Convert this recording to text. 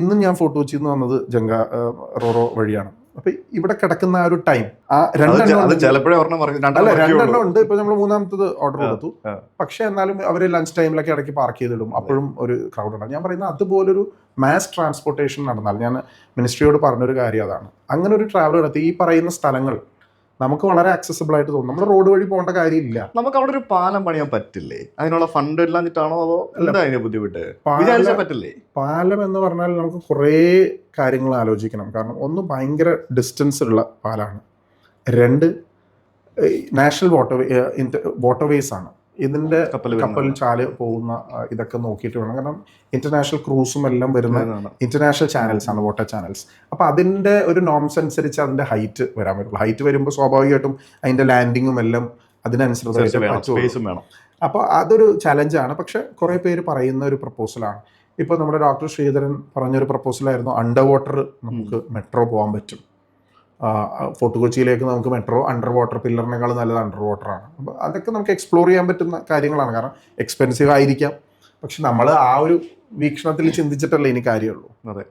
ഇന്നും ഞാൻ ഫോട്ടോ കൊച്ചിയിൽ നിന്ന് വന്നത് ജങ്ക റോറോ വഴിയാണ്. അപ്പൊ ഇവിടെ കിടക്കുന്ന ആ ഒരു ടൈം ആ രണ്ടെണ്ണം അല്ല രണ്ടെണ്ണം ഉണ്ട്. ഇപ്പൊ നമ്മൾ മൂന്നാമത്തത് ഓർഡർ കൊടുത്തു. പക്ഷെ എന്നാലും അവർ ലഞ്ച് ടൈമിലൊക്കെ ഇടയ്ക്ക് പാർക്ക് ചെയ്തിടും. അപ്പോഴും ഒരു ക്രൗഡ് ഉണ്ടാകും ഞാൻ പറയുന്നത് അതുപോലൊരു മാസ് ട്രാൻസ്പോർട്ടേഷൻ നടന്നാൽ ഞാൻ മിനിസ്ട്രിയോട് പറഞ്ഞൊരു കാര്യം അതാണ്. അങ്ങനെ ഒരു ട്രാവൽ നടത്തി ഈ പറയുന്ന സ്ഥലങ്ങൾ നമുക്ക് വളരെ ആക്സസിബിൾ ആയിട്ട് തോന്നും. നമ്മൾ റോഡ് വഴി പോകേണ്ട കാര്യമില്ല. നമുക്ക് അവിടെ ഒരു പാലം പണിയാൻ പറ്റില്ലേ? അതിനുള്ള ഫണ്ട് ഇല്ലാഞ്ഞിട്ടാണോ അതോ എന്താ അതിന്റെ ബുദ്ധിമുട്ട്? പറ്റില്ലേ? പാലം എന്ന് പറഞ്ഞാൽ നമുക്ക് കുറേ കാര്യങ്ങൾ ആലോചിക്കണം. കാരണം ഒന്ന് ഭയങ്കര ഡിസ്റ്റൻസ് ഉള്ള പാലാണ്. രണ്ട് നാഷണൽ വാട്ടർ വാട്ടർവേസ് ആണ്. ഇതിന്റെ കപ്പൽ ചാൽ പോകുന്ന ഇതൊക്കെ നോക്കിയിട്ട് വേണം. കാരണം ഇന്റർനാഷണൽ ക്രൂസും എല്ലാം വരുന്ന ഇന്റർനാഷണൽ ചാനൽസ് ആണ് വാട്ടർ ചാനൽസ് അപ്പോൾ അതിന്റെ ഒരു നോംസ് അനുസരിച്ച് അതിന്റെ ഹൈറ്റ് വരാൻ പറ്റുള്ളൂ. ഹൈറ്റ് വരുമ്പോൾ സ്വാഭാവികമായിട്ടും അതിന്റെ ലാൻഡിങ്ങും എല്ലാം അതിനനുസരിച്ച് വേണം. അപ്പോൾ അതൊരു ചലഞ്ചാണ് പക്ഷെ കുറേ പേര് പറയുന്ന ഒരു പ്രപ്പോസലാണ് ഇപ്പോൾ നമ്മുടെ ഡോക്ടർ ശ്രീധരൻ പറഞ്ഞൊരു പ്രപ്പോസലായിരുന്നു അണ്ടർ വാട്ടർ നമുക്ക് മെട്രോ പോകാൻ പറ്റും. ഫോർട്ട് കൊച്ചിയിലേക്ക് നമുക്ക് മെട്രോ അണ്ടർ വാട്ടർ പില്ലറിനേക്കാൾ നല്ലത് അണ്ടർ വാട്ടറാണ് അപ്പോൾ അതൊക്കെ നമുക്ക് എക്സ്പ്ലോർ ചെയ്യാൻ പറ്റുന്ന കാര്യങ്ങളാണ്. കാരണം എക്സ്പെൻസീവ് ആയിരിക്കാം. പക്ഷെ നമ്മൾ ആ ഒരു വീക്ഷണത്തിൽ ചിന്തിച്ചിട്ടല്ലേ ഇനി കാര്യമുള്ളൂ. അതെ.